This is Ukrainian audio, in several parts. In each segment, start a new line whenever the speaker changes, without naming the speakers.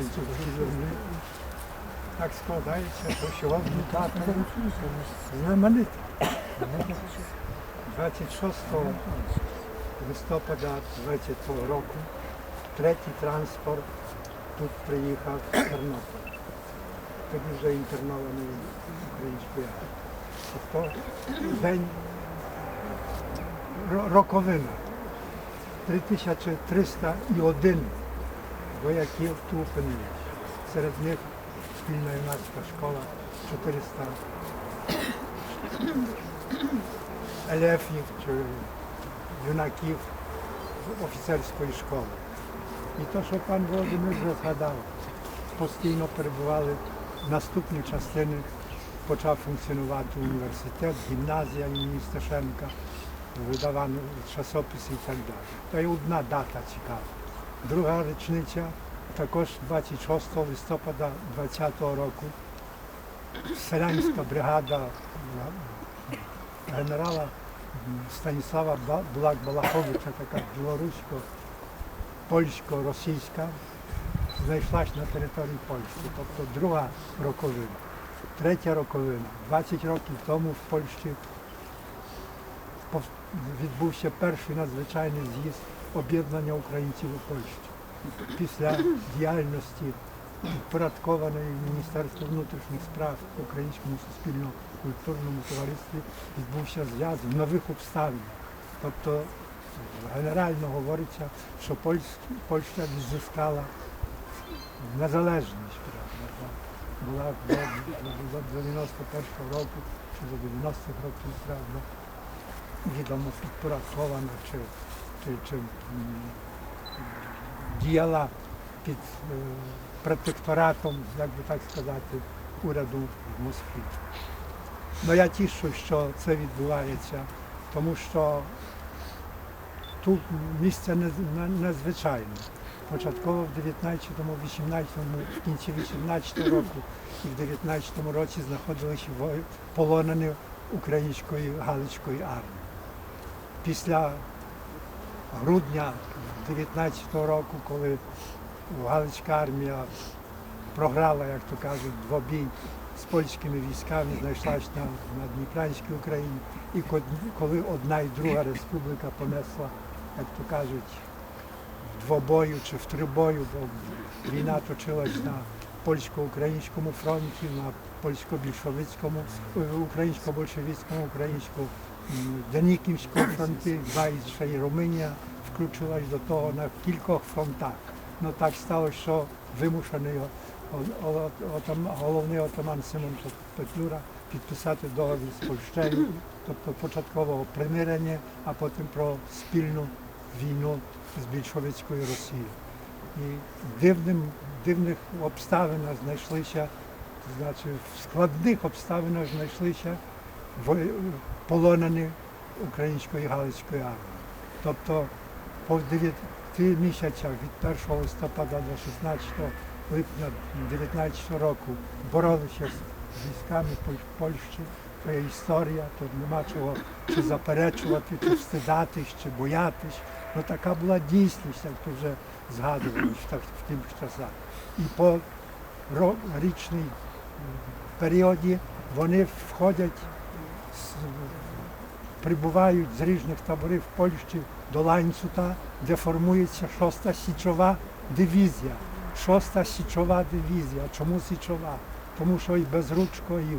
ланцюжки землі. Так складається, що сьогодні дата знаменита. 26 листопада 20 року третій транспорт тут приїхав з Тернополя. Тоді вже інтернований українською армією. Тобто день роковина. 3301 вояків тут. Серед них спільна юнацька школа 400 елефів чи юнаків офіцерської школи. І то, що пан Володимир вже згадав, постійно перебували наступні частини, почав функціонувати університет, гімназія імені Сташенка, видавані часописи і так далі. Та й одна дата цікава. Друга річниця, також 26 листопада 20-го року, селянська бригада генерала Станіслава Ба- Блак-Балаховича, така білорусько-польсько-російська, знайшлась на території Польщі. Тобто друга роковина. Третя роковина. 20 років тому в Польщі відбувся перший надзвичайний з'їзд об'єднання українців у Польщі. Після діяльності підпорядкованої Міністерству внутрішніх справ Українському суспільно-культурному товаристві відбувся з'їзд в нових обставинах. Тобто генерально говориться, що Польща відзискала незалежність. Була до, до, до 91 року чи до 90-х років, правда, відомо підпорядкована чи, чи, чи діяла під е, протекторатом, як би так сказати, уряду в Москві. Ну я тішу, що це відбувається, тому що тут місце незвичайне. Початково в 19-му, 18-му, в кінці 18-го року і в 19-му році знаходилися полонені української Галицької армії. Після грудня 19-го року, коли Галицька армія програла, як то кажуть, двобій з польськими військами, знайшлась на, на Дніпрянській Україні. І коли одна і друга республіка понесла, як то кажуть, в двобою чи в трибою, бо війна точилась на польсько-українському фронті, на польсько-більшовицькому, е, українсько-большевицькому, українсько-деніківському фронті, два і Румунія включилась до того на кількох фронтах. Ну так сталося, що вимушений головний отаман Симон Петлюра підписати договір з Польщею, тобто початкового примирення, а потім про спільну війну з більшовицькою Росією. І дивним, дивних обставинах знайшлися, значить, в складних обставинах знайшлися полонені української Галицької армії. Тобто по 9 місяцях від 1 листопада до 16 липня 19 року боролися з військами Польщі. Є історія, тут нема чого чи заперечувати, чи встидатись, чи боятись. Ну така була дійсність, як то вже згадувалось в, тих часах. І по річній періоді вони входять, прибувають з різних таборів Польщі до Ланцута, де формується шоста січова дивізія. Шоста січова дивізія. Чому січова? Тому що і Безручко, і,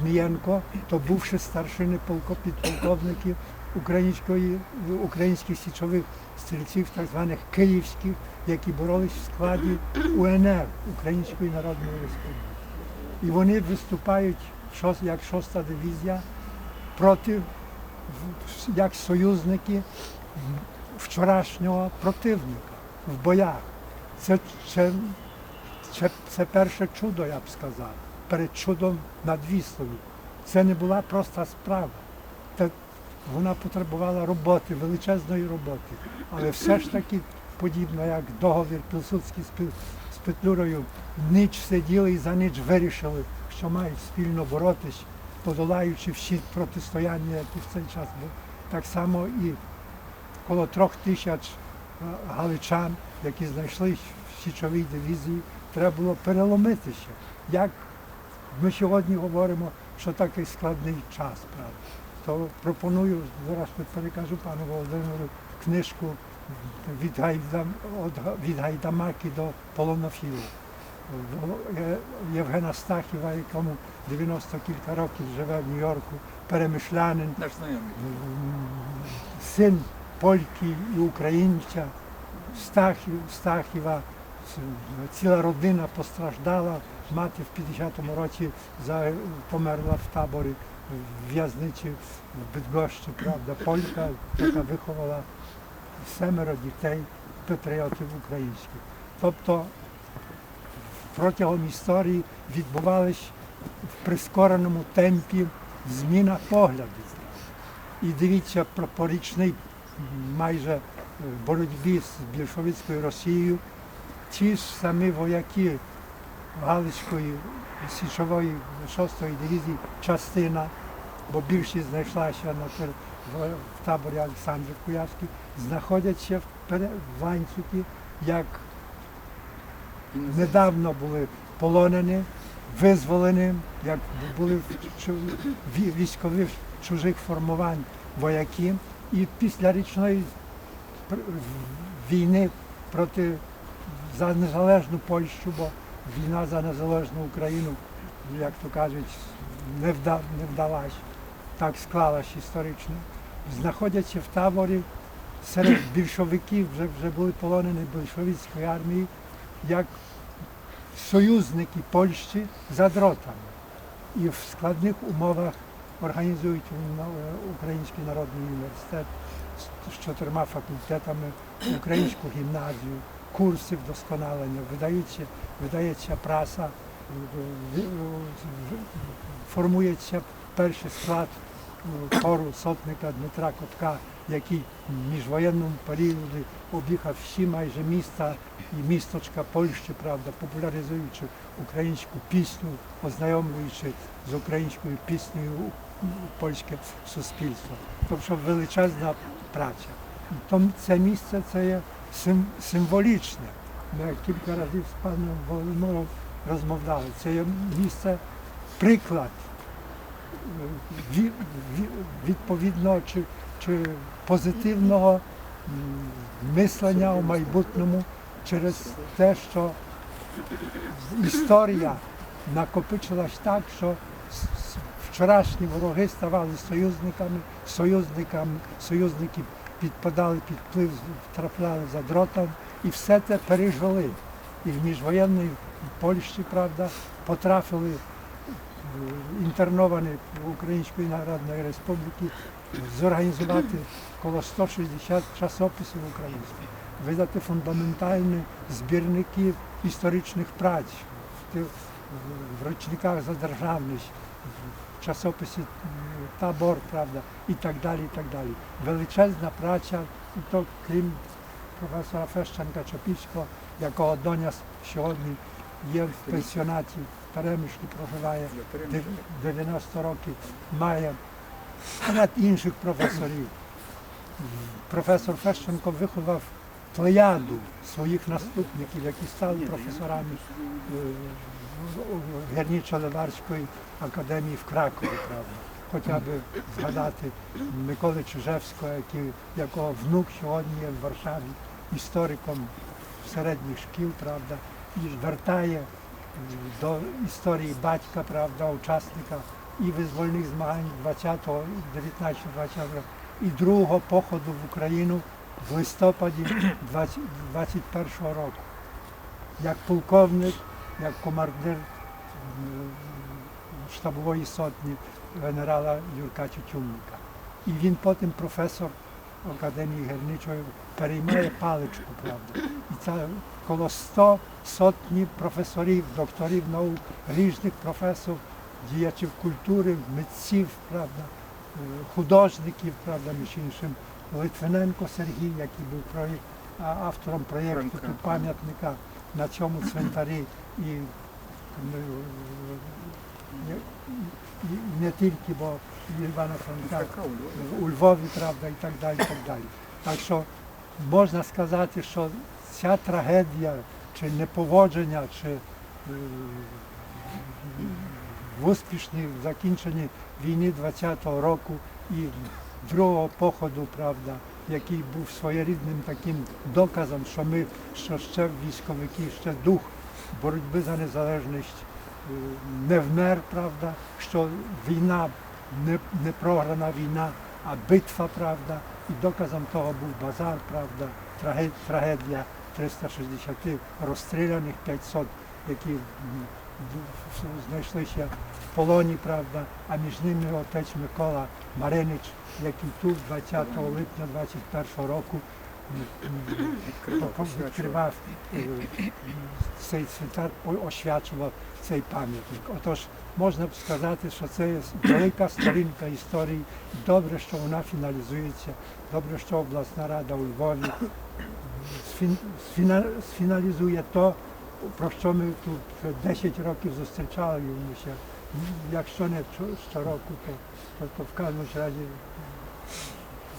Змієнко, то бувши старшини полко, підполковників української, українських січових стрільців, так званих київських, які боролись в складі УНР Української Народної Республіки. І вони виступають як шоста дивізія проти як союзники вчорашнього противника в боях. Це, це, це, це перше чудо, я б сказав, перед чудом над Віслою. Це не була проста справа. Це, вона потребувала роботи, величезної роботи. Але все ж таки, подібно як договір Пілсудський з, Петлюрою, ніч сиділи і за ніч вирішили, що мають спільно боротись, подолаючи всі протистояння, які в цей час були. Так само і коло трьох тисяч е, галичан, які знайшли січовій дивізії, треба було переломитися. Як ми сьогодні говоримо, що такий складний час, правда. То пропоную, зараз перекажу пану Володимиру книжку від Гайдамаки до Полонофілу. Євгена Стахіва, якому 90 кілька років живе в Нью-Йорку, перемишлянин, син польки і українця, Стахів, Стахіва, ціла родина постраждала. Мати в 50-му році померла в таборі в в'язниці в Бідгощі, правда, полька, яка виховала семеро дітей, патріотів українських. Тобто протягом історії відбувалась в прискореному темпі зміна поглядів. І дивіться про порічний майже е, боротьбі з більшовицькою Росією. Ті ж самі вояки Галицької січової 6-ї дивізії частина, бо більшість знайшлася на в, таборі Олександрів Куявський, знаходяться в ланцюгі, як недавно були полонені, визволені, як були військових чужих формувань вояки. І після річної війни проти за незалежну Польщу, бо війна за незалежну Україну, як то кажуть, не, вда, не вдалась. Так склалась історично. Знаходяться в таборі серед більшовиків, вже, вже були полонені більшовицької армії, як союзники Польщі за дротами. І в складних умовах організують Український народний університет з- чотирма факультетами, українську гімназію, курси вдосконалення, видаються, видається праса, в- в- формується перший склад е, хору сотника Дмитра Котка, який в міжвоєнному періоді об'їхав всі майже міста і місточка Польщі, правда, популяризуючи українську пісню, ознайомлюючи з українською піснею польське суспільство. Тобто величезна праця. Тому це місце це є сим- символічне. Ми кілька разів з паном Володимиром розмовляли. Це є місце приклад е, ві- ві- чи, чи позитивного мислення у майбутньому через те, що історія накопичилась так, що вчорашні вороги ставали союзниками, союзниками, союзники підпадали під вплив, трапляли за дротом і все це пережили. І в міжвоєнній Польщі, правда, потрапили е, інтерновані в Української Народної Республіки зорганізувати коло 160 часописів українських, видати фундаментальні збірники історичних праць в ти- в ручниках за державність, в часописі м, табор, правда, і так далі. і так далі. Величезна праця, і то крім професора Фещенка Чопільського, якого доня сьогодні є в пенсіонаті в Перемишлі, проживає 90 років, має ряд інших професорів. Професор Фещенко виховав плеяду своїх наступників, які стали професорами е, Гірнічо-Леварської академії в Кракові, правда. Хоча б згадати Миколи Чижевського, який, якого внук сьогодні є в Варшаві істориком середніх шкіл, правда, і вертає до історії батька, правда, учасника і визвольних змагань 20-го, 19-20 року, і другого походу в Україну в листопаді 20 21-го року. Як полковник, як командир штабової сотні генерала Юрка Тютюнника. І він потім професор Академії Гірничої переймає паличку, правда. І це коло 100 сотні професорів, докторів наук, різних професорів, діячів культури, митців, правда, е, художників, правда, між іншим. Литвиненко Сергій, який був проєкт, автором проєкту пам'ятника на цьому цвинтарі і е, і не тільки, бо Івана Франка у Львові, правда, і так далі. і Так, далі. так що можна сказати, що ця трагедія чи неповодження, чи е, в успішній закінченні війни 20-го року і другого походу, правда, який був своєрідним таким доказом, що ми, що ще в військовиків, ще дух боротьби за незалежність не вмер, правда, що війна не, не програна війна, а битва, правда, і доказом того був базар, правда, трагедія 360 розстріляних 500, які знайшлися в полоні, правда, а між ними отець Микола Маринич, який тут 20 липня 21 року м, м, відкривав е, цей цвинтар, о- освячував цей пам'ятник. Отож, можна б сказати, що це є велика сторінка історії. Добре, що вона фіналізується, добре, що обласна рада у Львові сфін- сфіна- сфіналізує то, про що ми тут вже 10 років зустрічалися. Якщо не що- щороку, то, то, то в кожному ж разі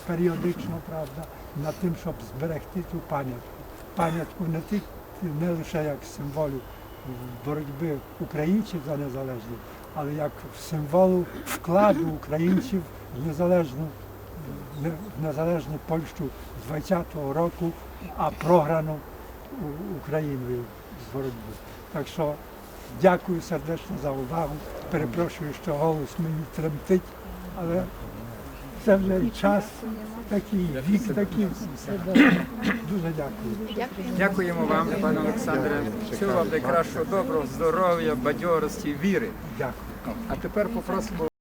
періодично, правда, над тим, щоб зберегти ту пам'ятку. Пам'ятку не не лише як символю боротьби українців за незалежність, але як символу вкладу українців в незалежну, в незалежну Польщу з 20-го року, а програну Україною з боротьби. Так що дякую сердечно за увагу. Перепрошую, що голос мені тремтить, але це вже час такий, вік такий. Дуже дякую.
Дякуємо вам, пане Олександре. Всього вам найкращого доброго, здоров'я, бадьорості, віри.
Дякую.
А тепер попросимо